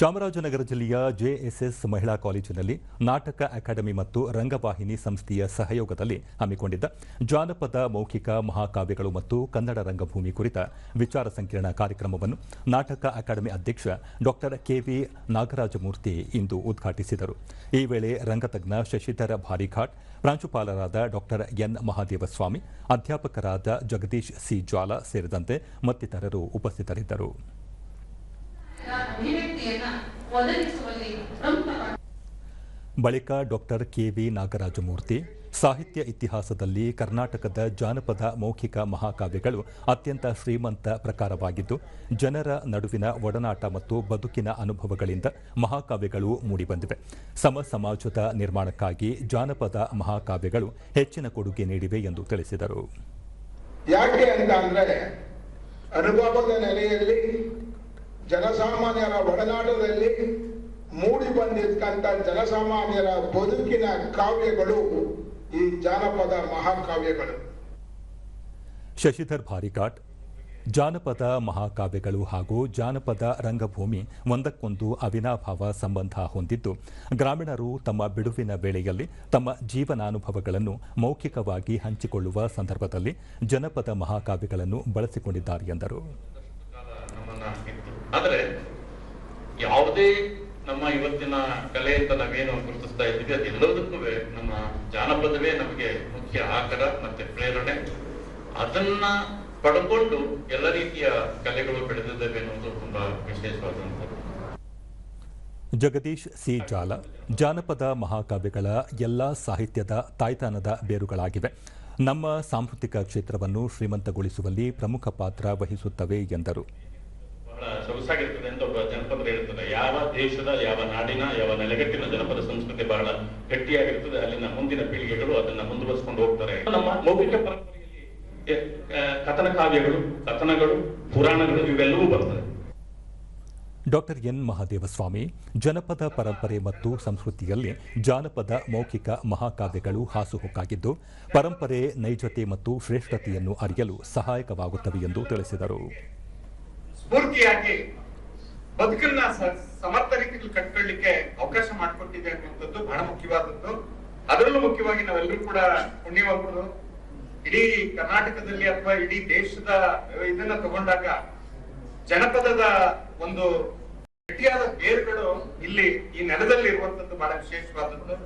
ಚಾಮರಾಜನಗರ ಜಿಲ್ಲೆಯ ಜೆಎಸ್ಎಸ್ ಮಹಿಳಾ ಕಾಲೇಜಿನಲ್ಲಿ ನಾಟಕ ಅಕಾಡೆಮಿ ಮತ್ತು ರಂಗವಾಹಿನಿ ಸಂಸ್ಥೆಯ ಸಹಯೋಗದಲ್ಲಿ ಹಮ್ಮಿಕೊಂಡಿದ್ದ ಜಾನಪದ ಮೌಖಿಕ ಮಹಾಕಾವ್ಯಗಳು ಮತ್ತು ಕನ್ನಡ ರಂಗಭೂಮಿ ಕುರಿತ ವಿಚಾರ ಸಂಕಿರಣ ಕಾರ್ಯಕ್ರಮವನ್ನು ನಾಟಕ ಅಕಾಡೆಮಿ ಅಧ್ಯಕ್ಷ ಡಾ ಕೆವಿ ನಾಗರಾಜಮೂರ್ತಿ ಇಂದು ಉದ್ಘಾಟಿಸಿದರು. ಈ ವೇಳೆ ರಂಗತಜ್ಞ ಶಶಿಧರ ಭಾರಿಘಾಟ್, ಪ್ರಾಂಶುಪಾಲರಾದ ಡಾ ಎನ್ ಮಹಾದೇವಸ್ವಾಮಿ, ಅಧ್ಯಾಪಕರಾದ ಜಗದೀಶ್ ಸಿ ಜ್ವಾಲ ಸೇರಿದಂತೆ ಮತ್ತಿತರರು ಉಪಸ್ಥಿತರಿದ್ದರು. ಅಭಿವ್ಯಕ್ತಿಯನ್ನ ಒದಗಿಸುವಲ್ಲಿ ಪ್ರಮುಖ ಬಳಿಕ ಡಾಕ್ಟರ್ ಕೆವಿ ನಾಗರಾಜಮೂರ್ತಿ ಸಾಹಿತ್ಯ ಇತಿಹಾಸದಲ್ಲಿ ಕರ್ನಾಟಕದ ಜಾನಪದ ಮೌಖಿಕ ಮಹಾಕಾವ್ಯಗಳು ಅತ್ಯಂತ ಶ್ರೀಮಂತ ಪ್ರಕಾರವಾಗಿದ್ದು ಜನರ ನಡುವಿನ ಒಡನಾಟ ಮತ್ತು ಬದುಕಿನ ಅನುಭವಗಳಿಂದ ಮಹಾಕಾವ್ಯಗಳು ಮೂಡಿಬಂದಿವೆ. ಸಮ ಸಮಾಜದ ನಿರ್ಮಾಣಕ್ಕಾಗಿ ಜಾನಪದ ಮಹಾಕಾವ್ಯಗಳು ಹೆಚ್ಚಿನ ಕೊಡುಗೆ ನೀಡಿವೆ ಎಂದು ತಿಳಿಸಿದರು. ಯಾಕೆ ಅಂತ ಅಂದ್ರೆ ಅನುಭವದ ನೆಲೆಯಲ್ಲಿ ಜನಸಾಮಾನ್ಯರ ಒಡನಾಟದಲ್ಲಿ ಮೂಡಿ ಬಂದಿರ್ತಕ್ಕಂಥ ಜನಸಾಮಾನ್ಯರ ಬದುಕಿನ ಕಾವ್ಯಗಳು ಈ ಜಾನಪದ ಮಹಾಕಾವ್ಯಗಳು. ಶಶಿಧರ್ ಭಾರಿಕಾಟ್ ಜಾನಪದ ಮಹಾಕಾವ್ಯಗಳು ಹಾಗೂ ಜಾನಪದ ರಂಗಭೂಮಿ ಒಂದಕ್ಕೊಂದು ಅವಿನಾಭಾವ ಸಂಬಂಧ ಹೊಂದಿದ್ದು, ಗ್ರಾಮೀಣರು ತಮ್ಮ ಬಿಡುವಿನ ವೇಳೆಯಲ್ಲಿ ತಮ್ಮ ಜೀವನಾನುಭವಗಳನ್ನು ಮೌಖಿಕವಾಗಿ ಹಂಚಿಕೊಳ್ಳುವ ಸಂದರ್ಭದಲ್ಲಿ ಜನಪದ ಮಹಾಕಾವ್ಯಗಳನ್ನು ಬಳಸಿಕೊಂಡಿದ್ದಾರೆ ಎಂದರು. ಆದರೆ ಯಾವುದೇ ನಮ್ಮ ಇವತ್ತಿನ ಕಲೆ ಅಂತ ನಾವೇನು ಗುರುತಿಸ್ತಾ ಇದ್ದೀವಿ ಅದೆಲ್ಲದಕ್ಕೂ ನಮ್ಮ ಜಾನಪದವೇ ನಮಗೆ ಮುಖ್ಯ ಆಕರ ಮತ್ತೆ ಪ್ರೇರಣೆ. ಅದನ್ನ ಪಡ್ಕೊಂಡು ಎಲ್ಲ ರೀತಿಯ ಕಲೆಗಳು ಬೆಳೆದಿದ್ದಾವೆ ಅನ್ನೋದು ತುಂಬಾ ವಿಶೇಷವಾದಂಥದ್ದು. ಜಗದೀಶ್ ಸಿ. ಜಾಲ, ಜಾನಪದ ಮಹಾಕಾವ್ಯಗಳ ಎಲ್ಲ ಸಾಹಿತ್ಯದ ತಾಯ್ತಾನದ ಬೇರುಗಳಾಗಿವೆ. ನಮ್ಮ ಸಾಂಸ್ಕೃತಿಕ ಕ್ಷೇತ್ರವನ್ನು ಶ್ರೀಮಂತಗೊಳಿಸುವಲ್ಲಿ ಪ್ರಮುಖ ಪಾತ್ರ ವಹಿಸುತ್ತವೆ ಎಂದರು. ಸೊಗಸಾಗಿರ್ತದೆ ಅಂತ ಒಬ್ಬ ಜನಪದರು ಹೇಳ್ತಾರೆ ಯಾವ ದೇಶದ, ಯಾವ ನಾಡಿನ, ಯಾವ ನೆಲೆಗಟ್ಟಿನ ಜನಪದ ಸಂಸ್ಕೃತಿ ಬಹಳ ಗಟ್ಟಿಯಾಗಿರ್ತದೆ, ಅಲ್ಲಿನ ಮುಂದಿನ ಪೀಳಿಗೆಗಳು ಅದನ್ನ ಮುಂದುವರಿಸಿಕೊಂಡು ಹೋಗ್ತಾರೆ. ನಮ್ಮ ಮೌಖಿಕ ಪರಂಪರೆಯಲ್ಲಿ ಕಥನ ಕಾವ್ಯಗಳು, ಕಥನಗಳು, ಪುರಾಣಗಳು ಇವೆಲ್ಲವೂ ಬರ್ತದೆ ಡಾಕ್ಟರ್ ಎನ್ ಮಹಾದೇವಸ್ವಾಮಿ, ಜನಪದ ಪರಂಪರೆ ಮತ್ತು ಸಂಸ್ಕೃತಿಯಲ್ಲಿ ಜಾನಪದ ಮೌಖಿಕ ಮಹಾಕಾವ್ಯಗಳು ಹಾಸುಹೊಕ್ಕಾಗಿದ್ದು, ಪರಂಪರೆ ನೈಜತೆ ಮತ್ತು ಶ್ರೇಷ್ಠತೆಯನ್ನು ಅರಿಯಲು ಸಹಾಯಕವಾಗುತ್ತವೆ ಎಂದು ತಿಳಿಸಿದರು. ಸ್ಫೂರ್ತಿಯಾಗಿ ಬದುಕನ್ನ ಸಮರ್ಥ ರೀತಿಯಲ್ಲಿ ಕಟ್ಕೊಳ್ಳಿಕ್ಕೆ ಅವಕಾಶ ಮಾಡಿಕೊಟ್ಟಿದೆ ಅನ್ನುವಂಥದ್ದು ಬಹಳ ಮುಖ್ಯವಾದದ್ದು. ಅದರಲ್ಲೂ ಮುಖ್ಯವಾಗಿ ನಾವೆಲ್ಲರೂ ಕೂಡ ಪುಣ್ಯವಂತರು ಇಡೀ ಕರ್ನಾಟಕದಲ್ಲಿ ಅಥವಾ ಇಡೀ ದೇಶದ ಇದನ್ನ ತಗೊಂಡಾಗ ಜನಪದದ ಒಂದು ಗಟ್ಟಿಯಾದ ಬೇರುಗಳು ಇಲ್ಲಿ ಈ ನೆಲದಲ್ಲಿ ಇರುವಂತದ್ದು ಬಹಳ ವಿಶೇಷವಾದದ್ದು.